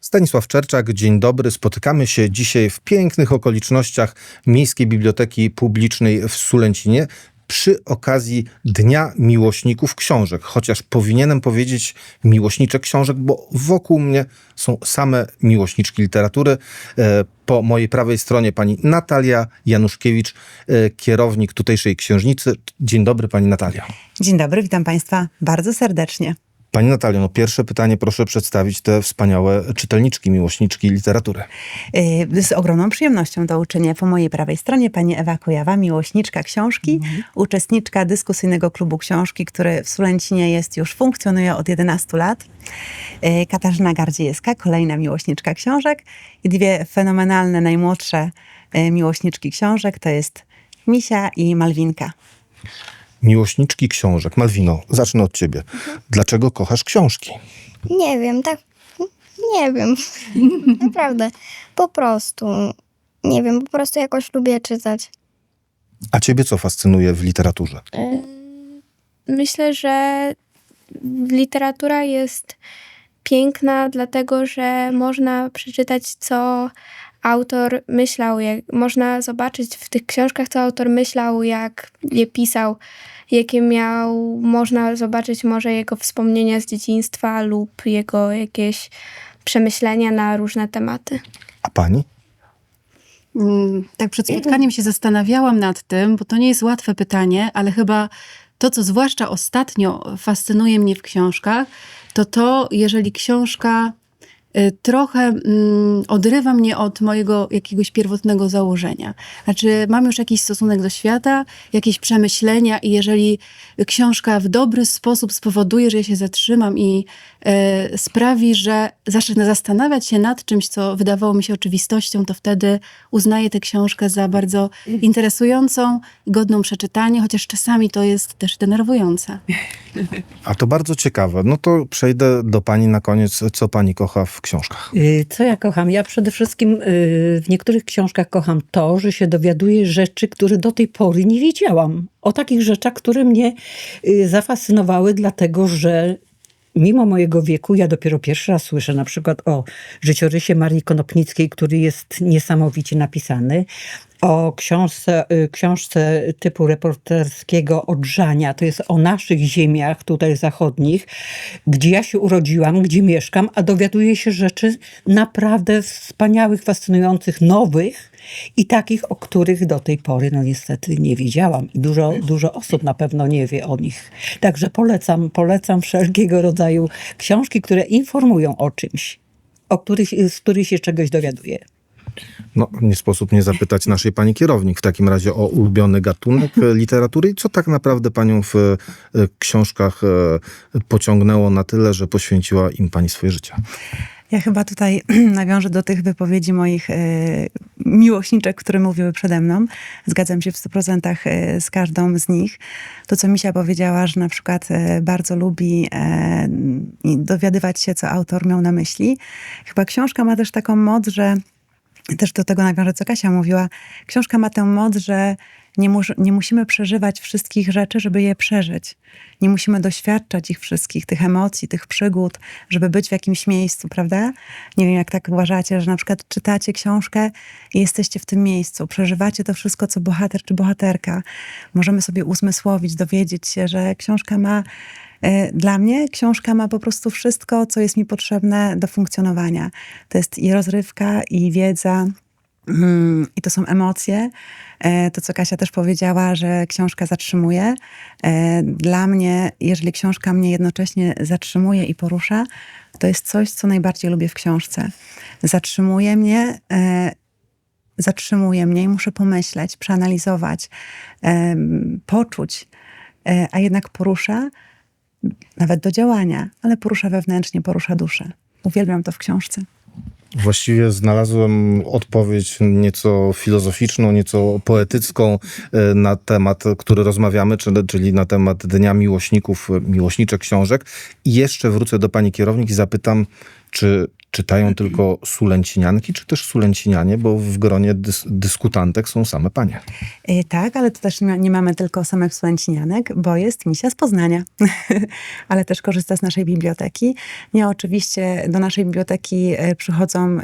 Stanisław Czerczak, dzień dobry. Spotykamy się dzisiaj w pięknych okolicznościach Miejskiej Biblioteki Publicznej w Sulęcinie przy okazji Dnia Miłośników Książek. Chociaż powinienem powiedzieć miłośniczek książek, bo wokół mnie są same miłośniczki literatury. E, Po mojej prawej stronie pani Natalia Januszkiewicz, e, kierownik tutejszej księżnicy. Dzień dobry pani Natalia. Dzień dobry, witam Państwa bardzo serdecznie. Pani Natalio, no pierwsze pytanie, proszę przedstawić te wspaniałe czytelniczki, miłośniczki literatury. Yy, Z ogromną przyjemnością to uczynię. Po mojej prawej stronie pani Ewa Kujawa, miłośniczka książki, uczestniczka dyskusyjnego klubu książki, który w Sulęcinie jest już, funkcjonuje od 11 lat. Yy, Katarzyna Gardziejewska, kolejna miłośniczka książek i dwie fenomenalne, najmłodsze yy, miłośniczki książek, to jest Misia i Malwinka. Miłośniczki książek. Malwino, zacznę od ciebie. Dlaczego kochasz książki? Nie wiem, tak. Nie wiem. Naprawdę. Po prostu. Nie wiem, po prostu jakoś lubię czytać. A ciebie co fascynuje w literaturze? Myślę, że literatura jest piękna, dlatego że można przeczytać, co autor myślał, jak, można zobaczyć w tych książkach, co autor myślał, jak je pisał, jakie miał, można zobaczyć może jego wspomnienia z dzieciństwa lub jego jakieś przemyślenia na różne tematy. A pani? Mm, Tak przed spotkaniem się zastanawiałam nad tym, bo to nie jest łatwe pytanie, ale chyba to, co zwłaszcza ostatnio fascynuje mnie w książkach, to to, jeżeli książka trochę mm, odrywa mnie od mojego jakiegoś pierwotnego założenia. Znaczy, mam już jakiś stosunek do świata, jakieś przemyślenia, i jeżeli książka w dobry sposób spowoduje, że ja się zatrzymam i e, sprawi, że zacznę zastanawiać się nad czymś, co wydawało mi się oczywistością, to wtedy uznaję tę książkę za bardzo interesującą, godną przeczytania, chociaż czasami to jest też denerwujące. A to bardzo ciekawe. No to przejdę do pani na koniec. Co pani kocha w książkach? Y, Co ja kocham? Ja przede wszystkim y, w niektórych książkach kocham to, że się dowiaduję rzeczy, które do tej pory nie wiedziałam. O takich rzeczach, które mnie y, zafascynowały, dlatego że mimo mojego wieku, ja dopiero pierwszy raz słyszę na przykład o życiorysie Marii Konopnickiej, który jest niesamowicie napisany, o książce, y, książce typu reporterskiego Odrzania, to jest o naszych ziemiach tutaj zachodnich, gdzie ja się urodziłam, gdzie mieszkam, a dowiaduję się rzeczy naprawdę wspaniałych, fascynujących, nowych i takich, o których do tej pory no niestety nie wiedziałam. I dużo, dużo osób na pewno nie wie o nich. Także polecam, polecam wszelkiego rodzaju książki, które informują o czymś, o których, z których się czegoś dowiaduje. No, nie sposób nie zapytać naszej pani kierownik w takim razie o ulubiony gatunek literatury i co tak naprawdę panią w e, książkach e, pociągnęło na tyle, że poświęciła im pani swoje życie. Ja chyba tutaj nawiążę do tych wypowiedzi moich e, miłośniczek, które mówiły przede mną. Zgadzam się w 100% e, z każdą z nich. To, co Misia powiedziała, że na przykład e, bardzo lubi dowiadywać się, co autor miał na myśli. Chyba książka ma też taką moc, że też do tego nawiążę, co Kasia mówiła. Książka ma tę moc, że nie, mus, nie musimy przeżywać wszystkich rzeczy, żeby je przeżyć. Nie musimy doświadczać ich wszystkich, tych emocji, tych przygód, żeby być w jakimś miejscu, prawda? Nie wiem, jak tak uważacie, że na przykład czytacie książkę i jesteście w tym miejscu, przeżywacie to wszystko, co bohater czy bohaterka. Możemy sobie uzmysłowić, dowiedzieć się, że książka ma Dla mnie książka ma po prostu wszystko, co jest mi potrzebne do funkcjonowania. To jest i rozrywka, i wiedza, mm, i to są emocje. E, To, co Kasia też powiedziała, że książka zatrzymuje. E, Dla mnie, jeżeli książka mnie jednocześnie zatrzymuje i porusza, to jest coś, co najbardziej lubię w książce. Zatrzymuje mnie, zatrzymuje mnie i muszę pomyśleć, przeanalizować, poczuć, a jednak porusza nawet do działania, ale porusza wewnętrznie, porusza duszę. Uwielbiam to w książce. Właściwie znalazłem odpowiedź nieco filozoficzną, nieco poetycką e, na temat, który rozmawiamy, czyli, na temat Dnia Miłośników, e, miłośniczek książek. I jeszcze wrócę do pani kierownik i zapytam, Czy czytają tylko Sulęcinianki, czy też Sulęcinianie, bo w gronie dys dyskutantek są same panie. Y, Tak, ale to też nie, mamy tylko samych Słęcinianek, bo jest misia z Poznania, ale też korzysta z naszej biblioteki. Nie, oczywiście do naszej biblioteki e, przychodzą...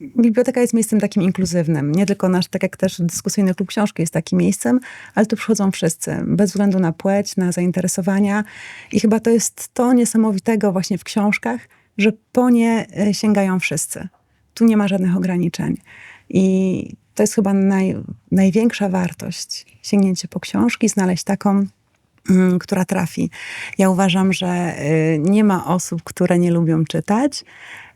e, Biblioteka jest miejscem takim inkluzywnym. Nie tylko nasz, tak jak też dyskusyjny klub książki jest takim miejscem, ale tu przychodzą wszyscy, bez względu na płeć, na zainteresowania. I chyba to jest to niesamowitego właśnie w książkach, że po nie e, sięgają wszyscy. Tu nie ma żadnych ograniczeń. I to jest chyba naj, największa wartość. Sięgnięcie po książki, znaleźć taką, mm, która trafi. Ja uważam, że y, nie ma osób, które nie lubią czytać.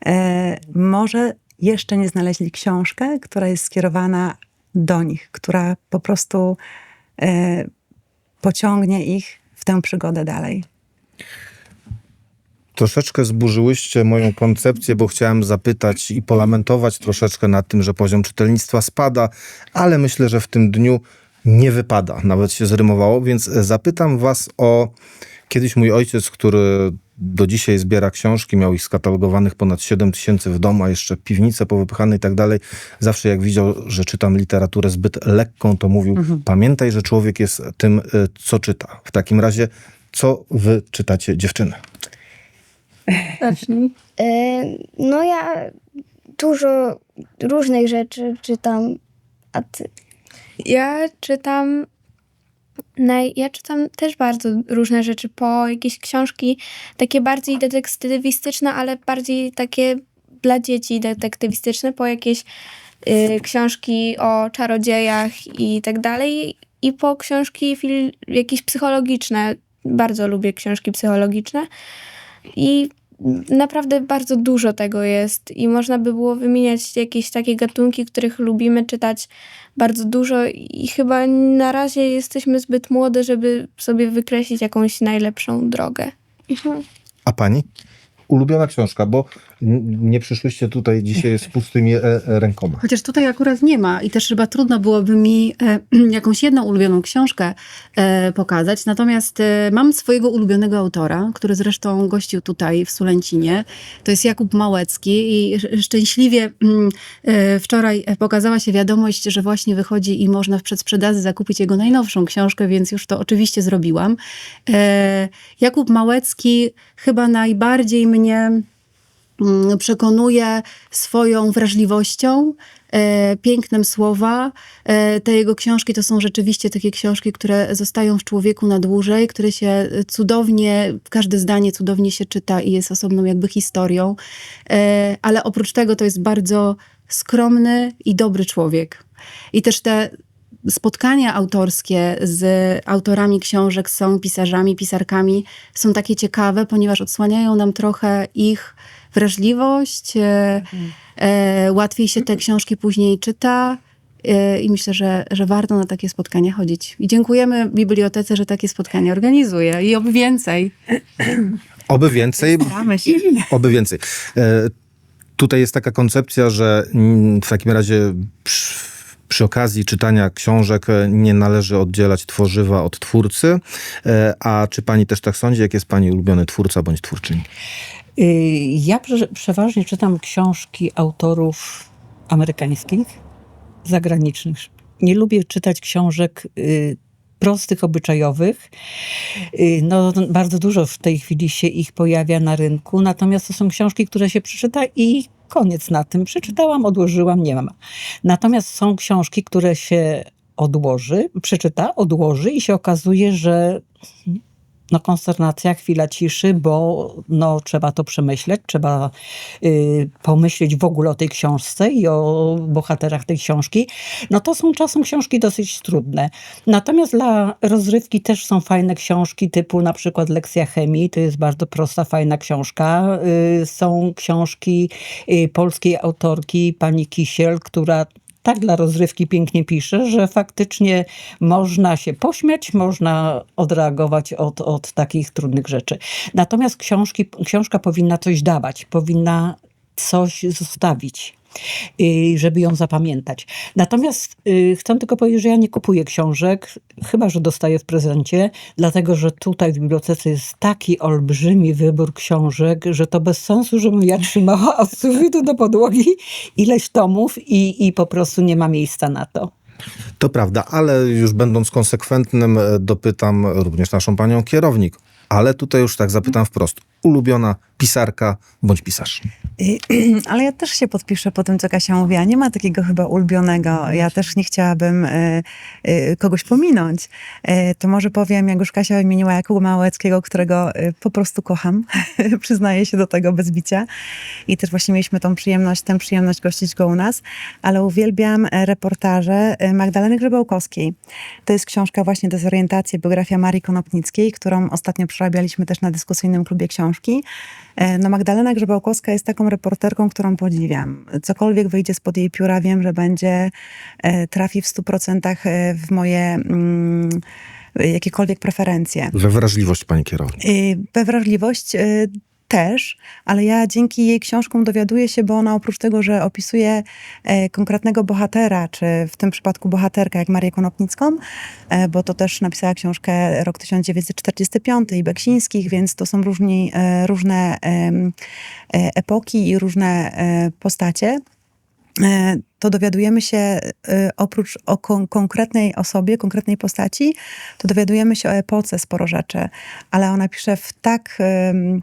E, może jeszcze nie znaleźli książkę, która jest skierowana do nich, która po prostu e, pociągnie ich w tę przygodę dalej. Troszeczkę zburzyłyście moją koncepcję, bo chciałem zapytać i polamentować troszeczkę nad tym, że poziom czytelnictwa spada, ale myślę, że w tym dniu nie wypada. Nawet się zrymowało, więc zapytam was o kiedyś mój ojciec, który do dzisiaj zbiera książki, miał ich skatalogowanych ponad 7 tysięcy w domu, a jeszcze piwnice powypychane i tak dalej. Zawsze jak widział, że czytam literaturę zbyt lekką, to mówił, pamiętaj, że człowiek jest tym, y, co czyta. W takim razie, co wy czytacie, dziewczyny? Zacznij. E, No ja dużo różnych rzeczy czytam, a ty? Ja czytam. Ja czytam też bardzo różne rzeczy, po jakieś książki takie bardziej detektywistyczne, ale bardziej takie dla dzieci detektywistyczne, po jakieś y, książki o czarodziejach i tak dalej, i po książki fil, jakieś psychologiczne. Bardzo lubię książki psychologiczne i naprawdę bardzo dużo tego jest i można by było wymieniać jakieś takie gatunki, których lubimy czytać bardzo dużo i chyba na razie jesteśmy zbyt młode, żeby sobie wykreślić jakąś najlepszą drogę. A pani? Ulubiona książka, bo nie przyszłyście tutaj dzisiaj z pustymi e, e, rękoma. Chociaż tutaj akurat nie ma i też chyba trudno byłoby mi e, jakąś jedną ulubioną książkę pokazać. Natomiast mam swojego ulubionego autora, który zresztą gościł tutaj w Sulęcinie. To jest Jakub Małecki i sz- szczęśliwie mm, wczoraj pokazała się wiadomość, że właśnie wychodzi i można w przedsprzedaży zakupić jego najnowszą książkę, więc już to oczywiście zrobiłam. Jakub Małecki chyba najbardziej mnie przekonuje swoją wrażliwością, e, pięknem słowa. E, te jego książki to są rzeczywiście takie książki, które zostają w człowieku na dłużej, które się cudownie, każde zdanie cudownie się czyta i jest osobną jakby historią. E, ale oprócz tego to jest bardzo skromny i dobry człowiek. I też te spotkania autorskie z autorami książek, są pisarzami, pisarkami, są takie ciekawe, ponieważ odsłaniają nam trochę ich wrażliwość, e, e, łatwiej się te książki później czyta. e, I myślę, że, że warto na takie spotkania chodzić. I dziękujemy bibliotece, że takie spotkania organizuje. I oby więcej. Oby więcej, Staramy się. oby więcej. E, tutaj jest taka koncepcja, że mm, w takim razie przy, przy okazji czytania książek nie należy oddzielać tworzywa od twórcy. A czy pani też tak sądzi? Jak jest pani ulubiony twórca bądź twórczyni? Y, Ja prze- przeważnie czytam książki autorów amerykańskich, zagranicznych. Nie lubię czytać książek y, prostych, obyczajowych. Y, No, bardzo dużo w tej chwili się ich pojawia na rynku, natomiast to są książki, które się przeczyta i koniec na tym. Przeczytałam, odłożyłam, nie mam. Natomiast są książki, które się odłoży, przeczyta, odłoży i się okazuje, że no konsternacja, chwila ciszy, bo no, trzeba to przemyśleć, trzeba y, pomyśleć w ogóle o tej książce i o bohaterach tej książki. No to są czasem książki dosyć trudne. Natomiast dla rozrywki też są fajne książki typu na przykład Lekcja chemii, to jest bardzo prosta, fajna książka. Y, są książki y, polskiej autorki pani Kisiel, która tak dla rozrywki pięknie pisze, że faktycznie można się pośmiać, można odreagować od, od takich trudnych rzeczy. Natomiast książki, książka powinna coś dawać, powinna coś zostawić. Y, żeby ją zapamiętać. Natomiast y, chcę tylko powiedzieć, że ja nie kupuję książek, chyba że dostaję w prezencie, dlatego że tutaj w bibliotece jest taki olbrzymi wybór książek, że to bez sensu, żebym ja trzymała od sufitu do podłogi ileś tomów i, i po prostu nie ma miejsca na to. To prawda, ale już będąc konsekwentnym, e, dopytam również naszą panią kierownik. Ale tutaj już tak zapytam wprost. Ulubiona pisarka bądź pisarz. Ale ja też się podpiszę po tym, co Kasia mówiła. Nie ma takiego chyba ulubionego. Ja też nie chciałabym y, y, kogoś pominąć. Y, to może powiem, jak już Kasia wymieniła Jakuba Małeckiego, którego po prostu kocham. Przyznaję się do tego bez bicia. I też właśnie mieliśmy tą przyjemność, tę przyjemność gościć go u nas. Ale uwielbiam reportaże Magdaleny Grzebałkowskiej. To jest książka właśnie Dezorientacja, biografia Marii Konopnickiej, którą ostatnio przerabialiśmy też na dyskusyjnym klubie książki. E, No Magdalena Grzebałkowska jest taką reporterką, którą podziwiam. Cokolwiek wyjdzie spod jej pióra, wiem, że będzie, e, trafi w 100% e, w moje mm, jakiekolwiek preferencje. We wrażliwość, pani kierownik. We wrażliwość też, ale ja dzięki jej książkom dowiaduję się, bo ona oprócz tego, że opisuje e, konkretnego bohatera, czy w tym przypadku bohaterkę jak Marię Konopnicką, e, bo to też napisała książkę rok 1945 i Beksińskich, więc to są różni, e, różne epoki i różne postacie. To dowiadujemy się oprócz o kon- konkretnej osobie, konkretnej postaci, to dowiadujemy się o epoce sporo rzeczy, ale ona pisze w tak, em,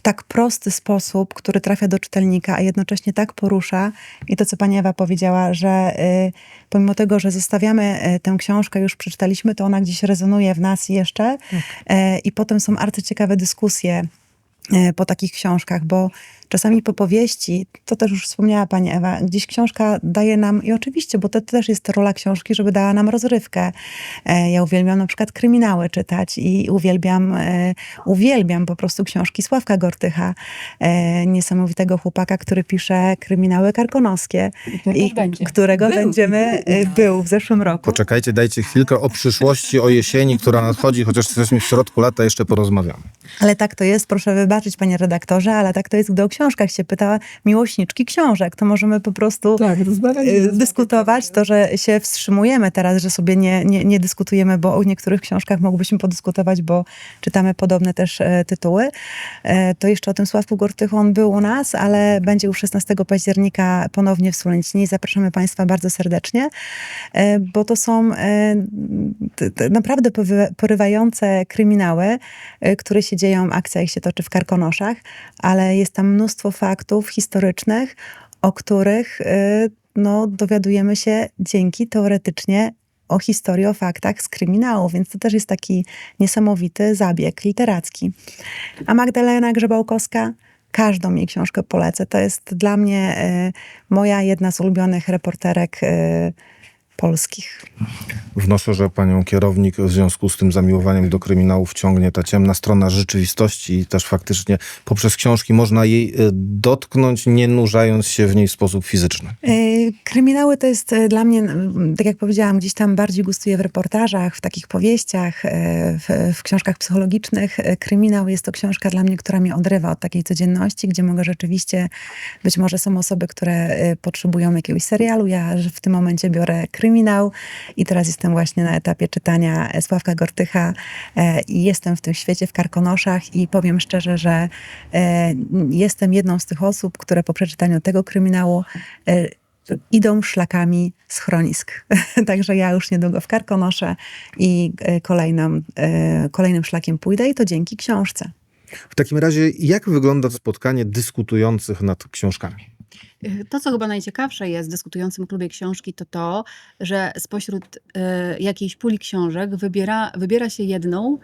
w tak prosty sposób, który trafia do czytelnika, a jednocześnie tak porusza. I to, co pani Ewa powiedziała, że y, pomimo tego, że zostawiamy y, tę książkę, już przeczytaliśmy, to ona gdzieś rezonuje w nas jeszcze. E, I potem są arcyciekawe dyskusje e, po takich książkach, bo czasami po powieści, to też już wspomniała pani Ewa, gdzieś książka daje nam, i oczywiście, bo to też jest rola książki, żeby dała nam rozrywkę. E, Ja uwielbiam na przykład kryminały czytać i uwielbiam, e, uwielbiam po prostu książki Sławka Gortycha, e, niesamowitego chłopaka, który pisze kryminały karkonoskie. i będzie. Którego będziemy, e, był w zeszłym roku. Poczekajcie, dajcie chwilkę o przyszłości, o jesieni, która nadchodzi, chociaż jesteśmy w środku lata, jeszcze porozmawiamy. Ale tak to jest, proszę wybaczyć, panie redaktorze, ale tak to jest, gdy o książkach się pyta miłośniczki książek. To możemy po prostu Tak, y, dyskutować. To, że się wstrzymujemy teraz, że sobie nie, nie, nie dyskutujemy, bo o niektórych książkach moglibyśmy podyskutować, bo czytamy podobne też e, tytuły. E, to jeszcze o tym Sławku Gortychu, on był u nas, ale będzie już 16 października ponownie w Sulęcinie i zapraszamy Państwa bardzo serdecznie, e, bo to są e, t- t- naprawdę porywające kryminały, e, które się dzieją, akcja ich się toczy w Karkonoszach, ale jest tam mnóstwo faktów historycznych, o których y, no, dowiadujemy się dzięki teoretycznie o historii, o faktach z kryminału, więc to też jest taki niesamowity zabieg literacki. A Magdalena Grzebałkowska, każdą jej książkę polecę. To jest dla mnie y, moja jedna z ulubionych reporterek y, polskich. Wnoszę, że panią kierownik w związku z tym zamiłowaniem do kryminałów ciągnie ta ciemna strona rzeczywistości i też faktycznie poprzez książki można jej e, dotknąć, nie nurzając się w niej w sposób fizyczny. Y, Kryminały to jest y, dla mnie, tak jak powiedziałam, gdzieś tam bardziej gustuję w reportażach, w takich powieściach, w, w książkach psychologicznych. Kryminał jest to książka dla mnie, która mnie odrywa od takiej codzienności, gdzie mogę rzeczywiście, być może są osoby, które potrzebują jakiegoś serialu. Ja w tym momencie biorę kryminał i teraz jestem właśnie na etapie czytania Sławka Gortycha e, i jestem w tym świecie w Karkonoszach i powiem szczerze, że e, jestem jedną z tych osób, które po przeczytaniu tego kryminału e, idą szlakami schronisk. Także ja już niedługo w Karkonosze i kolejną, e, kolejnym szlakiem pójdę i to dzięki książce. W takim razie, jak wygląda spotkanie dyskutujących nad książkami? To, co chyba najciekawsze jest w dyskutującym klubie książki, to to, że spośród e, jakiejś puli książek wybiera, wybiera się jedną,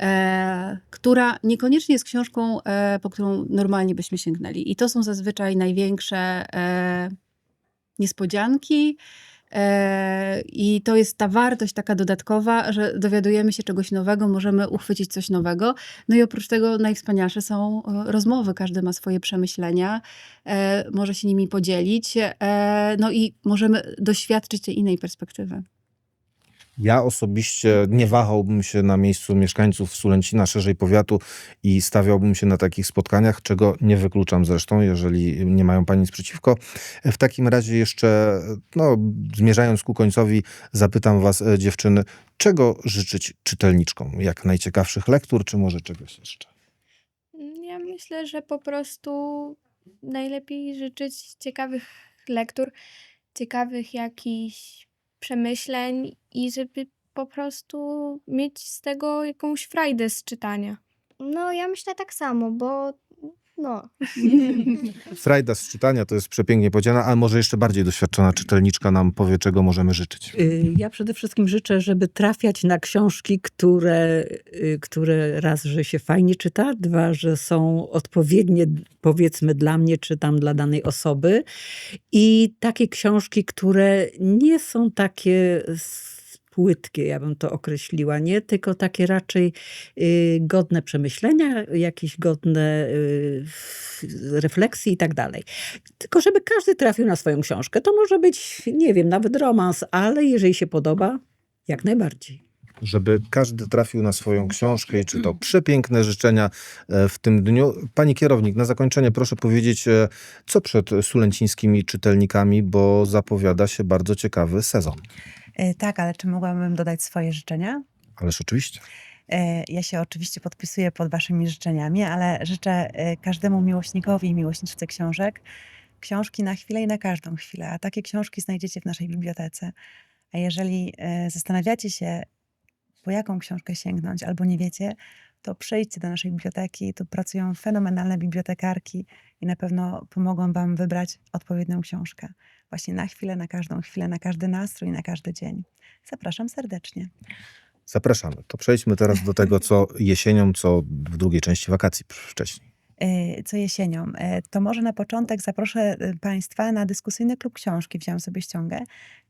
e, która niekoniecznie jest książką, e, po którą normalnie byśmy sięgnęli. I to są zazwyczaj największe e, niespodzianki. E, I to jest ta wartość taka dodatkowa, że dowiadujemy się czegoś nowego, możemy uchwycić coś nowego. No i oprócz tego najwspanialsze są e, rozmowy. Każdy ma swoje przemyślenia, e, może się nimi podzielić, no i możemy doświadczyć tej innej perspektywy. Ja osobiście nie wahałbym się na miejscu mieszkańców Sulęcina, szerzej powiatu i stawiałbym się na takich spotkaniach, czego nie wykluczam zresztą, jeżeli nie mają Pani nic przeciwko. W takim razie jeszcze, no, zmierzając ku końcowi, zapytam Was, e, dziewczyny, czego życzyć czytelniczkom? Jak najciekawszych lektur, czy może czegoś jeszcze? Ja myślę, że po prostu najlepiej życzyć ciekawych lektur, ciekawych jakichś przemyśleń i żeby po prostu mieć z tego jakąś frajdę z czytania. No, ja myślę tak samo, bo no, Frajda z czytania to jest przepięknie powiedziane, ale może jeszcze bardziej doświadczona czytelniczka nam powie, czego możemy życzyć. Y, Ja przede wszystkim życzę, żeby trafiać na książki, które, y, które raz, że się fajnie czyta, dwa, że są odpowiednie, powiedzmy, dla mnie, czy tam dla danej osoby. I takie książki, które nie są takie płytkie, ja bym to określiła, nie? Tylko takie raczej y, godne przemyślenia, jakieś godne y, refleksji i tak dalej. Tylko żeby każdy trafił na swoją książkę. To może być, nie wiem, nawet romans, ale jeżeli się podoba, jak najbardziej. żeby każdy trafił na swoją książkę i czytał przepiękne życzenia e, w tym dniu. Pani kierownik, na zakończenie proszę powiedzieć, e, co przed sulęcińskimi czytelnikami, bo zapowiada się bardzo ciekawy sezon. E, Tak, ale czy mogłabym dodać swoje życzenia? Ależ oczywiście. E, Ja się oczywiście podpisuję pod Waszymi życzeniami, ale życzę e, każdemu miłośnikowi i miłośniczce książek książki na chwilę i na każdą chwilę. A takie książki znajdziecie w naszej bibliotece. A jeżeli zastanawiacie się, po jaką książkę sięgnąć, albo nie wiecie, to przyjdźcie do naszej biblioteki. Tu pracują fenomenalne bibliotekarki i na pewno pomogą Wam wybrać odpowiednią książkę. Właśnie na chwilę, na każdą chwilę, na każdy nastrój, na każdy dzień. Zapraszam serdecznie. Zapraszamy. To przejdźmy teraz do tego, co jesienią, co w drugiej części wakacji wcześniej. Y, co jesienią. E, To może na początek zaproszę y, Państwa na dyskusyjny klub książki. Wziąłem sobie ściągę.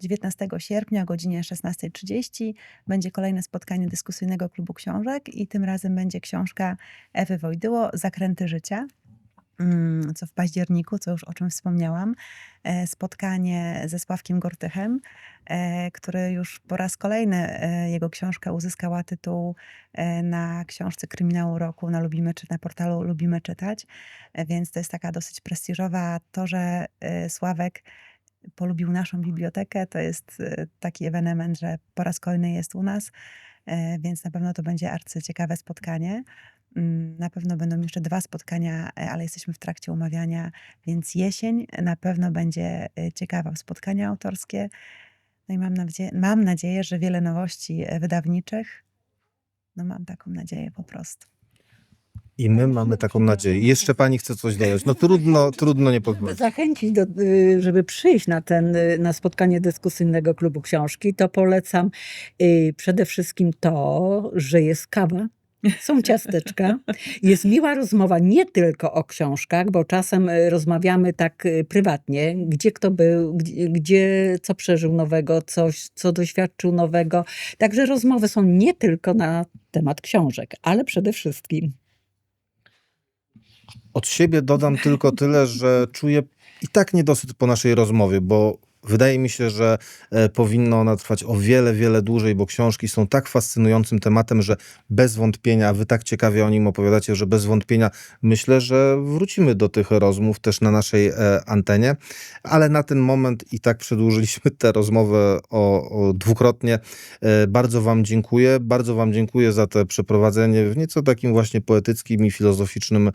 19 sierpnia o godzinie 16.30 będzie kolejne spotkanie dyskusyjnego klubu książek i tym razem będzie książka Ewy Wojdyło Zakręty życia. Mm, Co w październiku, co już o czym wspomniałam, e, spotkanie ze Sławkiem Gortychem, e, który już po raz kolejny e, jego książka uzyskała tytuł na książce Kryminału Roku na Lubimy czy na portalu Lubimy Czytać, więc to jest taka dosyć prestiżowa. To, że Sławek polubił naszą bibliotekę, to jest taki ewenement, że po raz kolejny jest u nas, więc na pewno to będzie arcyciekawe spotkanie. Mm, Na pewno będą jeszcze dwa spotkania, e, ale jesteśmy w trakcie umawiania, więc jesień na pewno będzie e, ciekawa. Spotkania autorskie. No i mam nadzieję, mam nadzieję, że wiele nowości e, wydawniczych. No mam taką nadzieję po prostu. I my mamy taką nadzieję. Jeszcze pani chce coś dodać. No trudno, trudno nie pozwolić. Zachęcić, do, y, żeby przyjść na, ten, y, na spotkanie dyskusyjnego klubu książki, to polecam y, przede wszystkim to, że jest kawa. Są ciasteczka, jest miła rozmowa nie tylko o książkach, bo czasem y, rozmawiamy tak y, prywatnie, gdzie kto był, gdzie, gdzie co przeżył nowego, coś, co doświadczył nowego. Także rozmowy są nie tylko na temat książek, ale przede wszystkim. Od siebie dodam tylko tyle, że czuję i tak niedosyt po naszej rozmowie, bo wydaje mi się, że e, powinna ona trwać o wiele, wiele dłużej, bo książki są tak fascynującym tematem, że bez wątpienia, wy tak ciekawie o nim opowiadacie, że bez wątpienia myślę, że wrócimy do tych rozmów też na naszej e, antenie, ale na ten moment i tak przedłużyliśmy tę rozmowę o, o dwukrotnie. E, bardzo wam dziękuję, bardzo wam dziękuję za te przeprowadzenie w nieco takim właśnie poetyckim i filozoficznym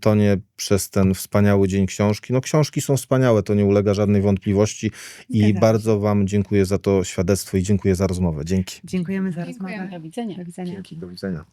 tonie przez ten wspaniały dzień książki. No książki są wspaniałe, to nie ulega żadnej wątpliwości i Zgadzam bardzo wam dziękuję za to świadectwo i dziękuję za rozmowę. Dzięki. Dziękujemy za rozmowę. Do widzenia. Do widzenia. Do widzenia.